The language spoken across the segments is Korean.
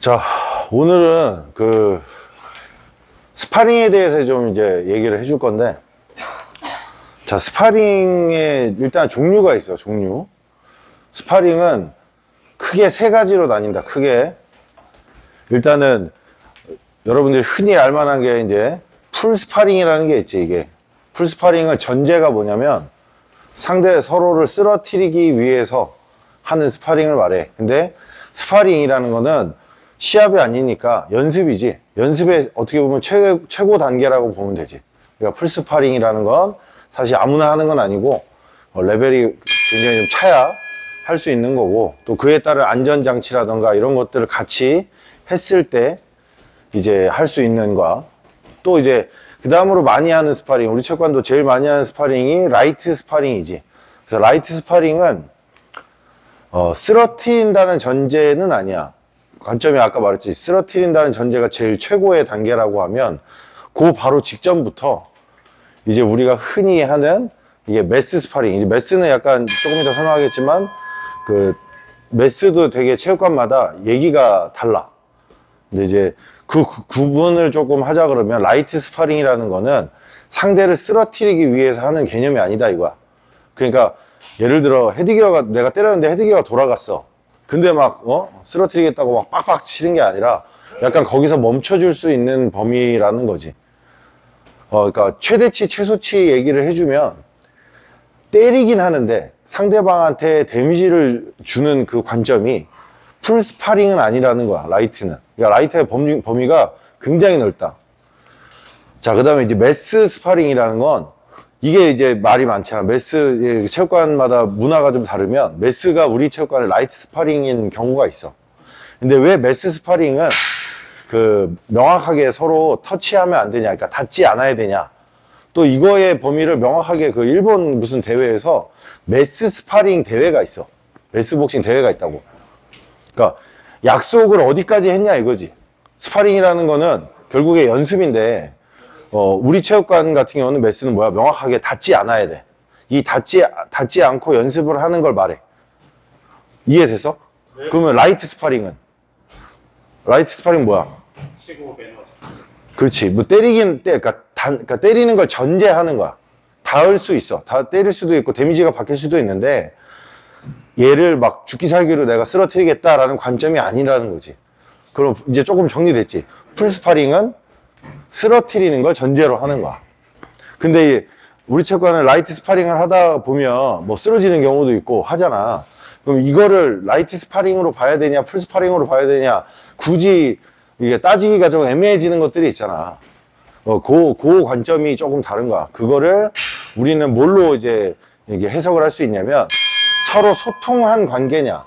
자, 오늘은 그 스파링에 대해서 좀 이제 얘기를 해줄 건데, 자, 스파링에 일단 종류가 있어, 종류. 스파링은 크게 세 가지로 나뉜다, 크게. 일단은 여러분들이 흔히 알만한 게 이제 풀 스파링이라는 게 있지, 이게. 풀 스파링은 전제가 뭐냐면 상대 서로를 쓰러뜨리기 위해서 하는 스파링을 말해. 근데 스파링이라는 거는 시합이 아니니까 연습이지. 연습의 어떻게 보면 최, 최고 단계라고 보면 되지. 그러니까 풀 스파링이라는 건 사실 아무나 하는 건 아니고 어, 레벨이 굉장히 좀 차야 할 수 있는 거고 또 그에 따른 안전장치라던가 이런 것들을 같이 했을 때 이제 할 수 있는 거야. 또 이제 그 다음으로 많이 하는 스파링, 우리 체육관도 제일 많이 하는 스파링이 라이트 스파링이지. 그래서 라이트 스파링은 어, 쓰러트린다는 전제는 아니야. 관점이 아까 말했지. 쓰러트린다는 전제가 제일 최고의 단계라고 하면 그 바로 직전부터 이제 우리가 흔히 하는 이게 메스 스파링. 이제 메스는 약간 조금 이따 설명하겠지만 그 메스도 되게 체육관마다 얘기가 달라. 근데 이제 그 구- 구분을 조금 하자 그러면 라이트 스파링이라는 거는 상대를 쓰러뜨리기 위해서 하는 개념이 아니다 이거야. 그러니까 예를 들어 헤드기어가 내가 때렸는데 헤드기어가 돌아갔어. 근데 막 어? 쓰러뜨리겠다고 막 빡빡 치는 게 아니라 약간 거기서 멈춰줄 수 있는 범위라는 거지. 어, 그러니까 최대치 최소치 얘기를 해주면 때리긴 하는데 상대방한테 데미지를 주는 그 관점이 풀 스파링은 아니라는 거야, 라이트는. 그러니까 라이트의 범위, 범위가 굉장히 넓다. 자, 그 다음에 이제 메스 스파링이라는 건 이게 이제 말이 많잖아. 메스, 예, 체육관마다 문화가 좀 다르면 메스가 우리 체육관에 라이트 스파링인 경우가 있어. 근데 왜 메스 스파링은 그 명확하게 서로 터치하면 안 되냐, 그러니까 닿지 않아야 되냐. 또 이거의 범위를 명확하게 그 일본 무슨 대회에서 메스 스파링 대회가 있어. 메스 복싱 대회가 있다고. 그러니까 약속을 어디까지 했냐 이거지. 스파링이라는 거는 결국에 연습인데 어, 우리 체육관 같은 경우는 메스는 뭐야? 명확하게 닿지 않아야 돼. 이 닿지 닿지 않고 연습을 하는 걸 말해. 이해돼서? 그러면 라이트 스파링은 라이트 스파링 뭐야? 치고 매너 그렇지. 뭐 때리긴 때, 그러니까, 단- 그러니까 때리는 걸 전제하는 거야. 닿을 수 있어. 다 때릴 수도 있고 데미지가 바뀔 수도 있는데 얘를 막 죽기 살기로 내가 쓰러뜨리겠다라는 관점이 아니라는 거지. 그럼 이제 조금 정리됐지. 풀스파링은 쓰러뜨리는 걸 전제로 하는 거야. 근데 이 우리 체육관은 라이트 스파링을 하다 보면 뭐 쓰러지는 경우도 있고 하잖아. 그럼 이거를 라이트 스파링으로 봐야 되냐, 풀 스파링으로 봐야 되냐, 굳이 이게 따지기가 좀 애매해지는 것들이 있잖아. 어, 그, 그 관점이 조금 다른 거야. 그거를 우리는 뭘로 이제 이게 해석을 할 수 있냐면 서로 소통한 관계냐.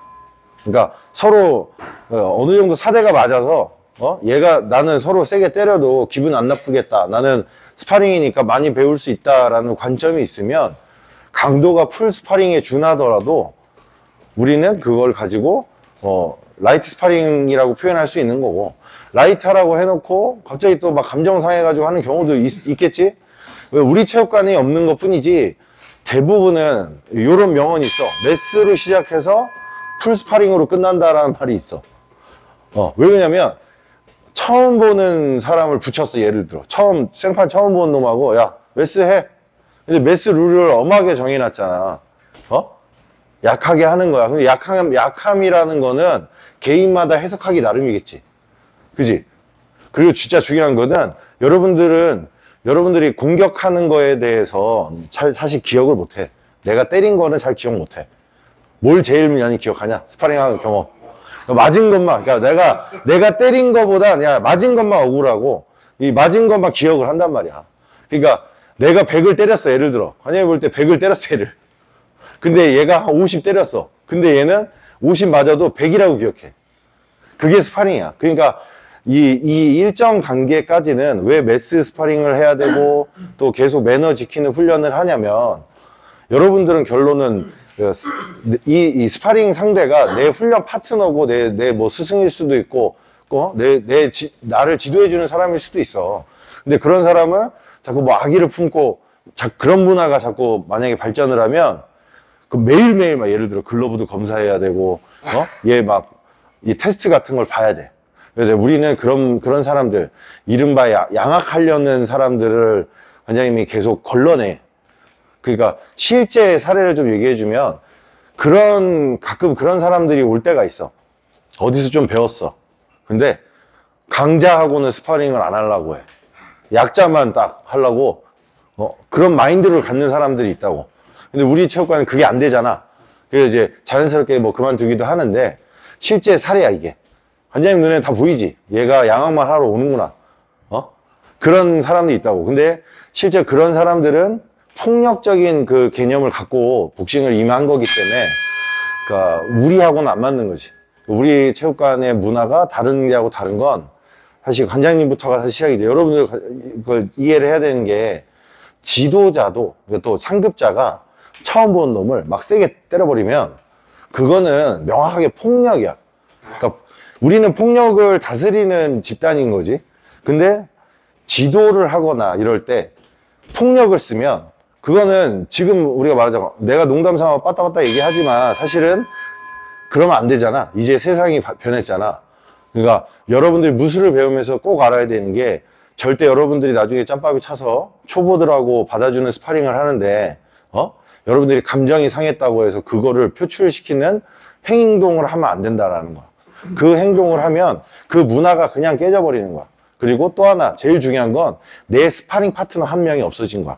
그러니까 서로 어, 어느 정도 사대가 맞아서 어? 얘가 나는 서로 세게 때려도 기분 안 나쁘겠다. 나는 스파링이니까 많이 배울 수 있다라는 관점이 있으면 강도가 풀 스파링에 준하더라도 우리는 그걸 가지고 어, 라이트 스파링이라고 표현할 수 있는 거고 라이트라고 해놓고 갑자기 또 막 감정 상해가지고 하는 경우도 있, 겠지왜 우리 체육관이 없는 것 뿐이지 대부분은 이런 명언이 있어 메스로 시작해서 풀 스파링으로 끝난다라는 말이 있어 어, 왜 그러냐면 처음 보는 사람을 붙였어 예를 들어 처음 생판 처음 보는 놈하고 야 메스 해 근데 메스 룰을 엄하게 정해놨잖아 어? 약하게 하는 거야. 근데 약함, 약함이라는 거는 개인마다 해석하기 나름이겠지. 그지? 그리고 진짜 중요한 거는 여러분들은, 여러분들이 공격하는 거에 대해서 잘, 사실 기억을 못 해. 내가 때린 거는 잘 기억 못 해. 뭘 제일 많이 기억하냐? 스파링하는 경험. 맞은 것만, 그러니까 내가, 내가 때린 거보다, 야, 맞은 것만 억울하고, 이 맞은 것만 기억을 한단 말이야. 그러니까 내가 100을 때렸어, 예를 들어. 관장이 볼 때 100을 때렸어, 얘를. 근데 얘가 한 50 때렸어. 근데 얘는 50 맞아도 100이라고 기억해. 그게 스파링이야. 그러니까 이, 이 일정 단계까지는 왜 매스 스파링을 해야 되고 또 계속 매너 지키는 훈련을 하냐면 여러분들은 결론은 이, 이 스파링 상대가 내 훈련 파트너고 내, 내 뭐 스승일 수도 있고 어? 내, 내 지- 나를 지도해주는 사람일 수도 있어. 근데 그런 사람을 자꾸 뭐 악의를 품고 자, 그런 문화가 자꾸 만약에 발전을 하면 그 매일매일 막 예를 들어 글러브도 검사해야 되고 어? 얘막 이 테스트 같은 걸 봐야 돼. 그래서 우리는 그런, 그런 사람들, 이른바 야- 양악하려는 사람들을 관장님이 계속 걸러내. 그러니까 실제 사례를 좀 얘기해 주면 그런, 가끔 그런 사람들이 올 때가 있어. 어디서 좀 배웠어. 근데 강자하고는 스파링을 안 하려고 해. 약자만 딱 하려고 어, 그런 마인드를 갖는 사람들이 있다고. 근데 우리 체육관은 그게 안 되잖아. 그래서 이제 자연스럽게 뭐 그만두기도 하는데 실제 사례야 이게. 관장님 눈에 다 보이지. 얘가 양악만 하러 오는구나. 어? 그런 사람들이 있다고. 근데 실제 그런 사람들은 폭력적인 그 개념을 갖고 복싱을 임한 거기 때문에 그러니까 우리하고는 안 맞는 거지. 우리 체육관의 문화가 다른 게하고 다른 건 사실 관장님부터가 사실 시작이 돼. 여러분들 그걸 이해를 해야 되는 게 지도자도 그러니까 또 상급자가 처음 본 놈을 막 세게 때려버리면 그거는 명확하게 폭력이야. 그러니까 우리는 폭력을 다스리는 집단인 거지. 근데 지도를 하거나 이럴 때 폭력을 쓰면 그거는 지금 우리가 말하자면 내가 농담 삼아 빠따 빠따 얘기하지만 사실은 그러면 안 되잖아. 이제 세상이 바- 변했잖아. 그러니까 여러분들이 무술을 배우면서 꼭 알아야 되는 게 절대 여러분들이 나중에 짬밥이 차서 초보들하고 받아주는 스파링을 하는데 어? 여러분들이 감정이 상했다고 해서 그거를 표출시키는 행동을 하면 안 된다라는 거야. 그 행동을 하면 그 문화가 그냥 깨져버리는 거야. 그리고 또 하나 제일 중요한 건 내 스파링 파트너 한 명이 없어진 거야.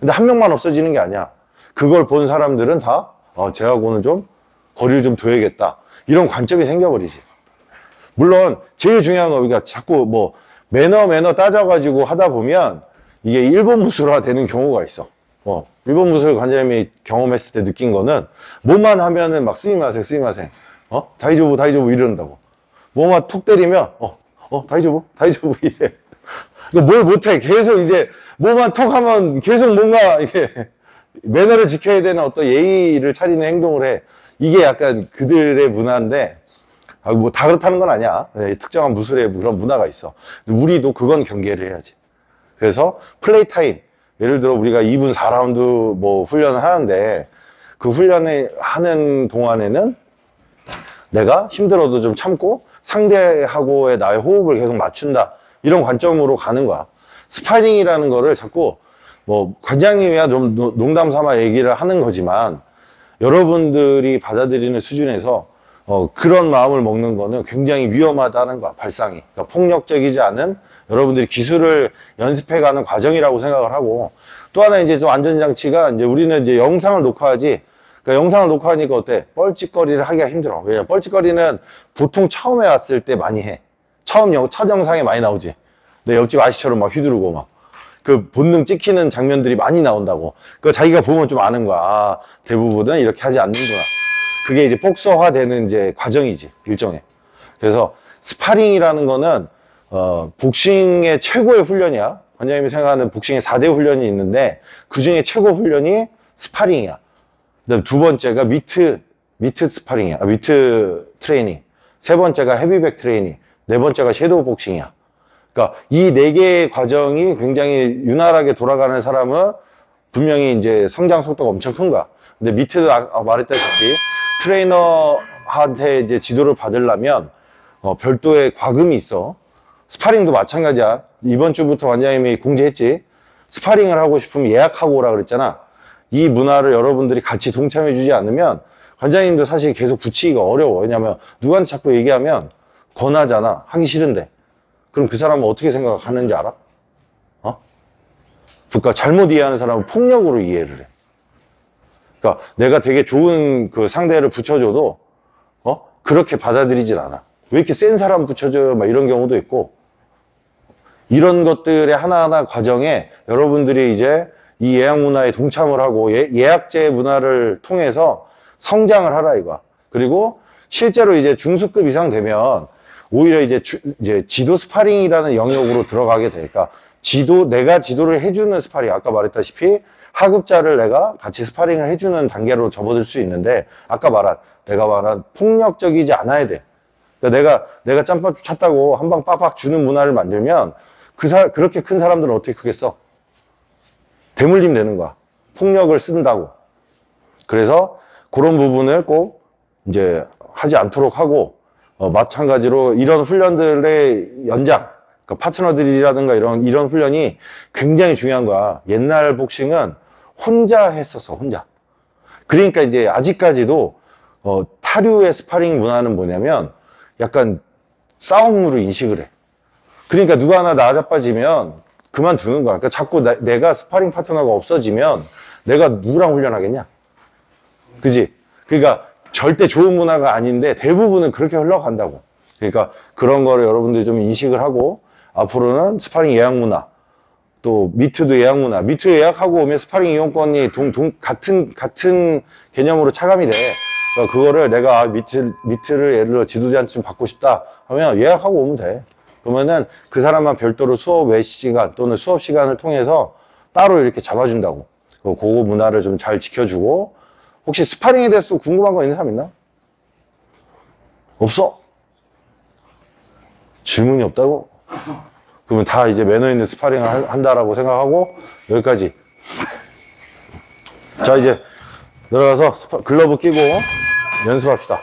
근데 한 명만 없어지는 게 아니야. 그걸 본 사람들은 다 어, 쟤하고는 좀 거리를 좀 둬야겠다. 이런 관점이 생겨버리지. 물론 제일 중요한 거 우리가 자꾸 뭐 매너 매너 따져가지고 하다 보면 이게 일본 무술화 되는 경우가 있어. 어, 일본 무술 관장님이 경험했을 때 느낀 거는 뭐만 하면은 막 스미마생 스미마생 어 다이조부 다이조부 이런다고 뭐만 톡 때리면 어 어 다이조부 다이조부 이래. 뭘 못해 계속 이제 뭐만 톡 하면 계속 뭔가 이게 매너를 지켜야 되는 어떤 예의를 차리는 행동을 해. 이게 약간 그들의 문화인데 아, 뭐 다 그렇다는 건 아니야. 예, 특정한 무술의 그런 문화가 있어. 우리도 그건 경계를 해야지. 그래서 플레이 타임. 예를 들어 우리가 2분 4라운드 뭐 훈련을 하는데 그 훈련을 하는 동안에는 내가 힘들어도 좀 참고 상대하고의 나의 호흡을 계속 맞춘다. 이런 관점으로 가는 거야. 스파링이라는 거를 자꾸 뭐 관장님이야 좀 노- 농담 삼아 얘기를 하는 거지만 여러분들이 받아들이는 수준에서 어, 그런 마음을 먹는 거는 굉장히 위험하다는 거야, 발상이. 그러니까 폭력적이지 않은 여러분들이 기술을 연습해가는 과정이라고 생각을 하고 또 하나 이제 좀 안전장치가 이제 우리는 이제 영상을 녹화하지 그러니까 영상을 녹화하니까 어때? 뻘짓거리를 하기가 힘들어. 왜냐면 뻘짓거리는 보통 처음에 왔을 때 많이 해. 처음 영, 첫 영상에 많이 나오지. 내 옆집 아저씨처럼 막 휘두르고 막. 그 본능 찍히는 장면들이 많이 나온다고. 그 자기가 보면 좀 아는 거야. 아, 대부분은 이렇게 하지 않는구나. 그게 이제 복서화되는 이제 과정이지, 일종의. 그래서 스파링이라는 거는, 어, 복싱의 최고의 훈련이야. 관장님이 생각하는 복싱의 4대 훈련이 있는데, 그 중에 최고 훈련이 스파링이야. 그다음 두 번째가 미트, 미트 스파링이야. 아, 미트 트레이닝. 세 번째가 헤비백 트레이닝. 네 번째가 섀도우 복싱이야. 그러니까 이 네 개의 과정이 굉장히 유난하게 돌아가는 사람은 분명히 이제 성장 속도가 엄청 큰 거야. 근데 미트도 아- 아, 말했다시피 트레이너한테 이제 지도를 받으려면 어, 별도의 과금이 있어. 스파링도 마찬가지야. 이번 주부터 원장님이 공지했지. 스파링을 하고 싶으면 예약하고 오라 그랬잖아. 이 문화를 여러분들이 같이 동참해 주지 않으면 관장님도 사실 계속 붙이기가 어려워. 왜냐면 누구한테 자꾸 얘기하면 권하잖아. 하기 싫은데. 그럼 그 사람은 어떻게 생각하는지 알아? 어? 그러니까 잘못 이해하는 사람은 폭력으로 이해를 해. 그러니까 내가 되게 좋은 그 상대를 붙여줘도 어? 그렇게 받아들이질 않아. 왜 이렇게 센 사람 붙여줘요? 막 이런 경우도 있고 이런 것들의 하나하나 과정에 여러분들이 이제 이 예약 문화에 동참을 하고 예, 예약제 문화를 통해서 성장을 하라 이거야. 그리고 실제로 이제 중수급 이상 되면 오히려 이제, 주- 이제 지도 스파링이라는 영역으로 들어가게 되니까 지도 내가 지도를 해주는 스파링 아까 말했다시피 하급자를 내가 같이 스파링을 해주는 단계로 접어들 수 있는데 아까 말한 내가 말한 폭력적이지 않아야 돼. 그러니까 내가 내가 짬밥 찼다고 한 방 빡빡 주는 문화를 만들면 그 사, 그렇게 큰 사람들은 어떻게 크겠어? 대물림 되는 거야. 폭력을 쓴다고. 그래서 그런 부분을 꼭 이제 하지 않도록 하고 어, 마찬가지로 이런 훈련들의 연장, 그 파트너들이라든가 이런, 이런 훈련이 굉장히 중요한 거야. 옛날 복싱은 혼자 했었어, 혼자. 그러니까 이제 아직까지도, 어, 타류의 스파링 문화는 뭐냐면 약간 싸움으로 인식을 해. 그러니까 누가 하나 나자빠지면 그만두는 거야. 그러니까 자꾸 나- 내가 스파링 파트너가 없어지면 내가 누구랑 훈련하겠냐? 그지? 그러니까 절대 좋은 문화가 아닌데 대부분은 그렇게 흘러간다고. 그러니까 그런 거를 여러분들이 좀 인식을 하고 앞으로는 스파링 예약 문화 또 미트도 예약 문화 미트 예약하고 오면 스파링 이용권이 동, 동, 같은 같은 개념으로 차감이 돼. 그러니까 그거를 내가 아, 미트 미트를 예를 들어 지도자한테 좀 받고 싶다 하면 예약하고 오면 돼. 그러면은 그 사람만 별도로 수업 외 시간 또는 수업 시간을 통해서 따로 이렇게 잡아준다고. 그 그거 문화를 좀 잘 지켜주고 혹시 스파링에 대해서 궁금한 거 있는 사람 있나? 없어? 질문이 없다고? 그러면 다 이제 매너 있는 스파링을 한- 한다라고 생각하고 여기까지. 자 이제 들어가서 글러브 끼고 연습합시다.